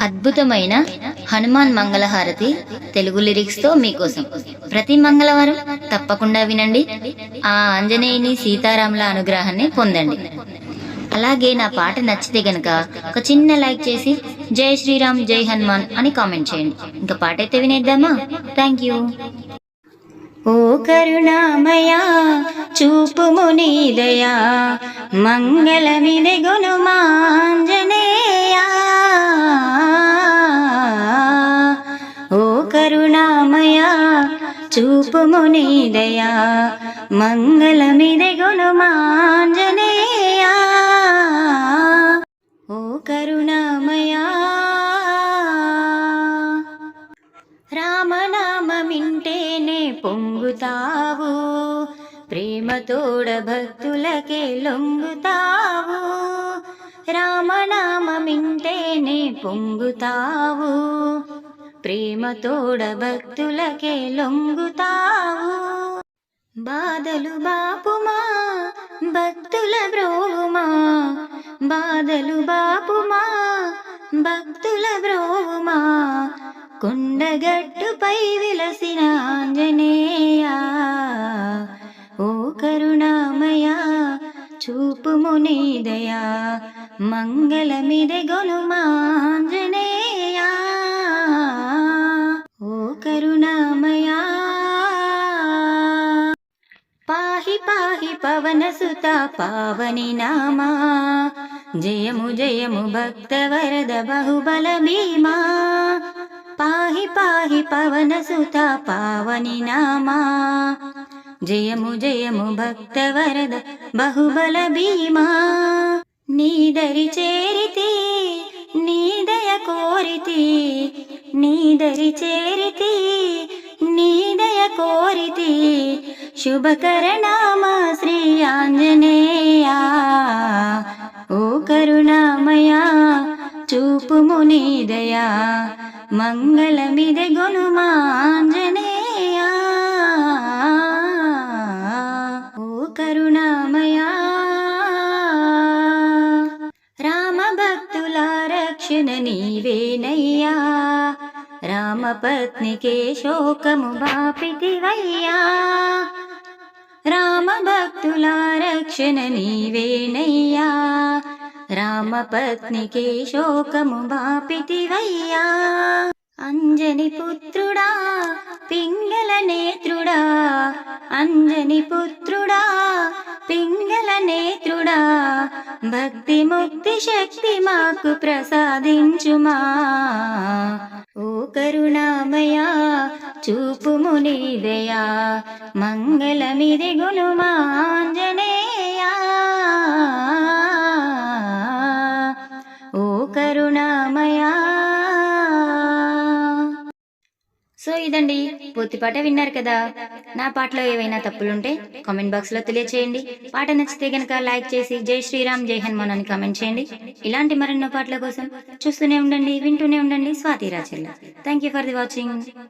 అద్భుతమైన హనుమాన్ మంగళహారతి తెలుగు లిరిక్స్తో మీకోసం. ప్రతి మంగళవారం తప్పకుండా వినండి. ఆ ఆంజనేయుని సీతారాముల అనుగ్రహాన్ని పొందండి. అలాగే నా పాట నచ్చితే గనక ఒక చిన్న లైక్ చేసి జై శ్రీరామ్ జై హనుమాన్ అని కామెంట్ చేయండి. ఇంకా పాట అయితే వినేద్దామా? Thank you. ఓ కరుణామయా చూపుము నీదయా మంగళమిది గుణమాంజనేయా కరుణామయా చూపుము నీదయా మంగళమిది గుణమాంజనేయా ఓ కరుణామయా రామనామమింటేనే పొంగుతావు ప్రేమతోడ భక్తులకే లొంగుతావు. రామనామమింటేనే పొంగుతావు ప్రేమతోడ భక్తులకే లొంగుతావు. బాధలు బాపుమా భక్తుల బ్రోవుమా. బాధలు బాపుమా భక్తుల బ్రోవుమా. కొండగట్టుపై విలసిన ఆంజనేయ ఓ కరుణామయా చూపుము నీదయా మంగళమిది గొనుమాంజనేయ పాహి పాహి పవన సుత పావని నామా. జయము జయము భక్త వరద బహుబల భీమా. పాహి పాహి పవన సుత పావని నామా. జయము జయము భక్త వరద బహుబల భీమా. నీదరి చేరితి నీదయ కోరితి నీదరి చేరితి నీదయ కోరితి శుభకరణామ శ్రీ ఆంజనేయ. ఓ కరుణామయా చూపుము నీదయా మంగళమిది గుణమాంజనేయ ఓ కరుణామయా రామ భక్తుల రక్షణ నీవేనయ్యా. పత్నికే శోకము బాపితివయ్యా. రామ భక్తుల రక్షణ నీవేనయ్యా. రామపత్నికే శోకము బాపితివయ్యా. అంజని పుత్రుడా పింగళ నేత్రుడా. అంజని పుత్రుడా పింగళ నేత్రుడా. భక్తి ముక్తి శక్తి మాకు ప్రసాదించుమా. కరుణామయా చూపు మునిదయా మంగళమిది గుణమాంజనేయా ఓ కరుణామయా ఇదండి. పూర్తి పాట విన్నారు కదా. నా పాటలో ఏవైనా తప్పులుంటే కామెంట్ బాక్స్లో తెలియచేయండి. పాట నచ్చితే గనక లైక్ చేసి జై శ్రీరామ్ జై హనుమాన్ అని కామెంట్ చేయండి. ఇలాంటి మరెన్నో పాటల కోసం చూస్తూనే ఉండండి వింటూనే ఉండండి Swathi రాచెల్ల thank you for the watching